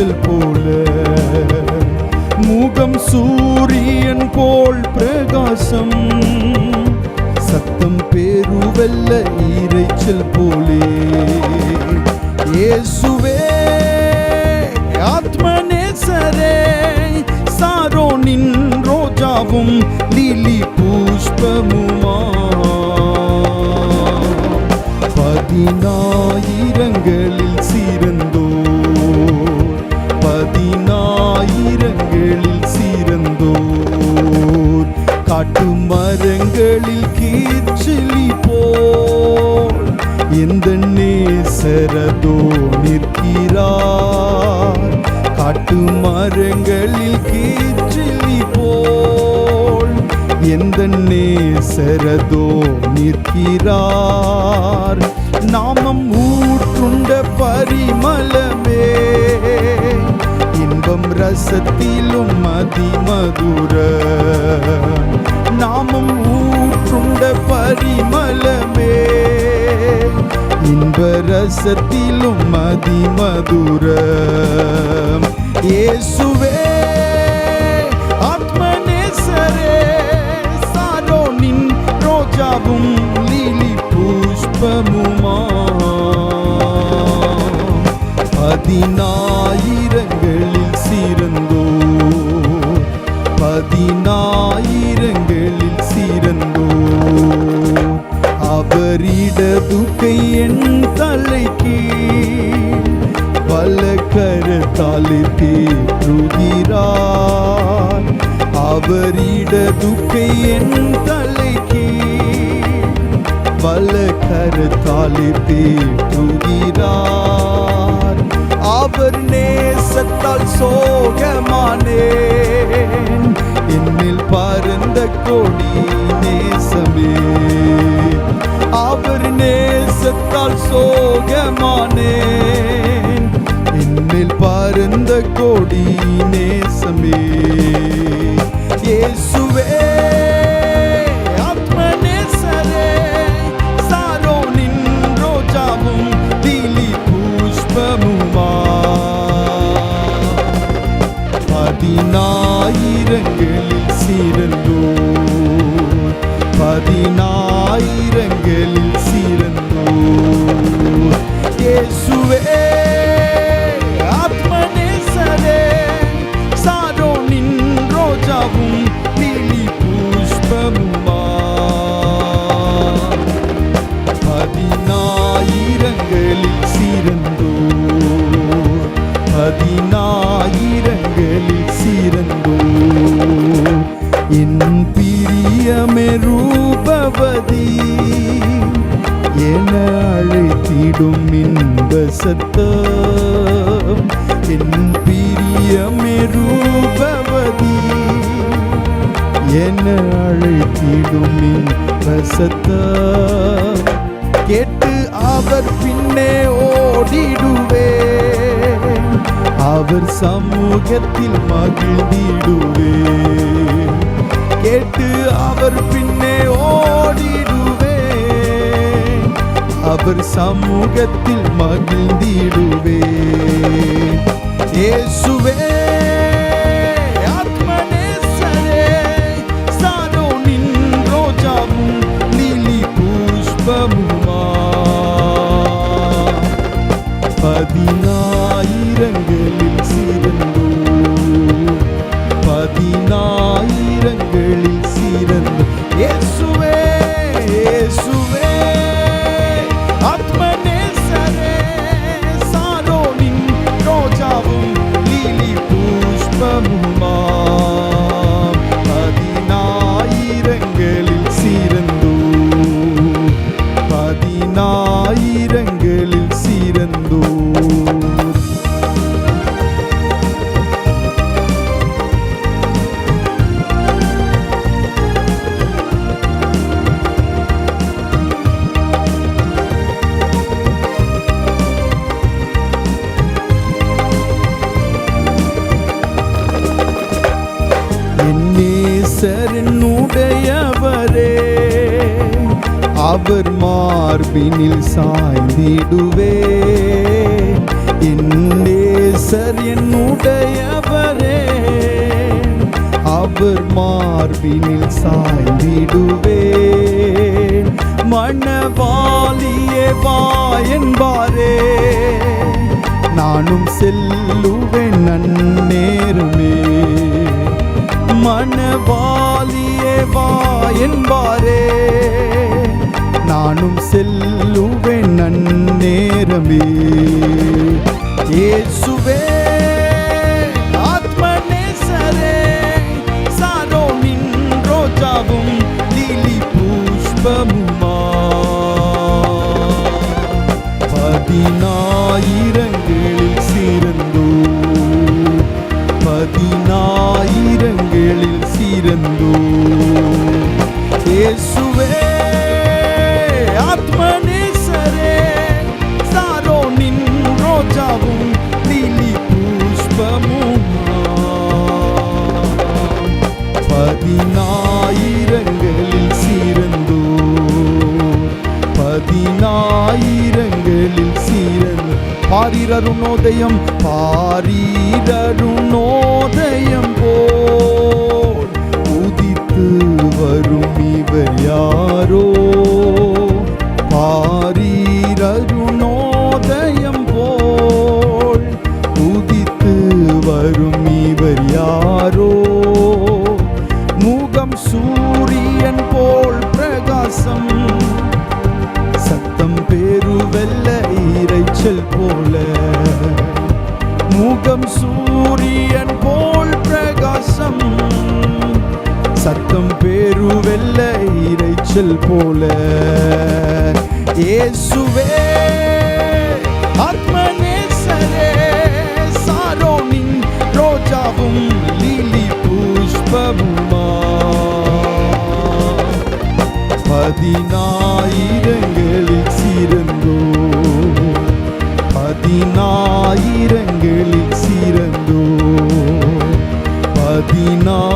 மஞ்சள் போல. முகம் சூரியன் போல் பிரகாசம். சத்தம் பேருவல்ல இறைச்சல் போலே. இயேசுவே ஆத்மநேசரே சாரோனின் ரோஜாவும் லீலி புஷ்பமுமா. பதினாய் காட்டு மரங்களில் கீச்சிலி போல். எந்த நேசரதோ நிற்கிறார். நாமம் ஊற்றுண்ட பரிமளமே. இன்பம் ரசத்திலும் மதிமதுர நாமம் ஊற்றுண்ட பரிமளமே. இன்ப ரசத்திலும் அதிமதுர. இயேசுவே ஆத்மநேசரே சாரோனின் ரோஜாவும் லீலி புஷ்பமுமா. பதினாயிரங்களில் சீரந்தோ பதினாயிரங்களில் சீரந்தோ அவரிடது தேற்றுகிறார் அவரிடதுக்கை என் தலைக்கு. வல்ல கருத்தாலே தேற்றுகிறார் அவர் நேசத்தால் சோகமானேன். என்னில் பரந்த கொடி பிரியமே ரூபவதி. என அழைத்திடும் இன்ப சத்தம் என் பிரியமே ரூபவதி. என அழைத்திடும் இன்ப சத்தம் கேட்டு அவர் பின்னே ஓடிடுவே. அவர் சமூகத்தில் மகிழ்ந்திடுவேன் கேட்டு அவர் பின்னே ஓடிடுவே. அவர் சமூகத்தில் மகிழ்ந்திடுவே. இயேசுவே அவர் மார்பினில் சாய்ந்திடுவே. என்னேசர் என்னுடையவரே அவர் மார்பினில் சாய்ந்திடுவே. மணவாளியே வா என்பாரே. நானும் செல்லுவேன் நன்னேருமே மணவாளியே வா என்பாரே. நானும் செல்லுவேன் நன்னேரம். ரோஜாவும் லீலி புஷ்பமும் பதினாயிரங்களில் சிறந்தோ. பதினாயிரங்களில் சிறந்த. பாரிரருணோதயம் பாரிரருணோதயம். சூரியன் போல் பிரகாசம். சத்தம் பெருவெல்ல இறைச்சல் போல. இயேசுவே ஆத்மநேசரே சாரோனின் ரோஜாவும் லீலி புஷ்பமுமா. பதினாயிரங்கள் না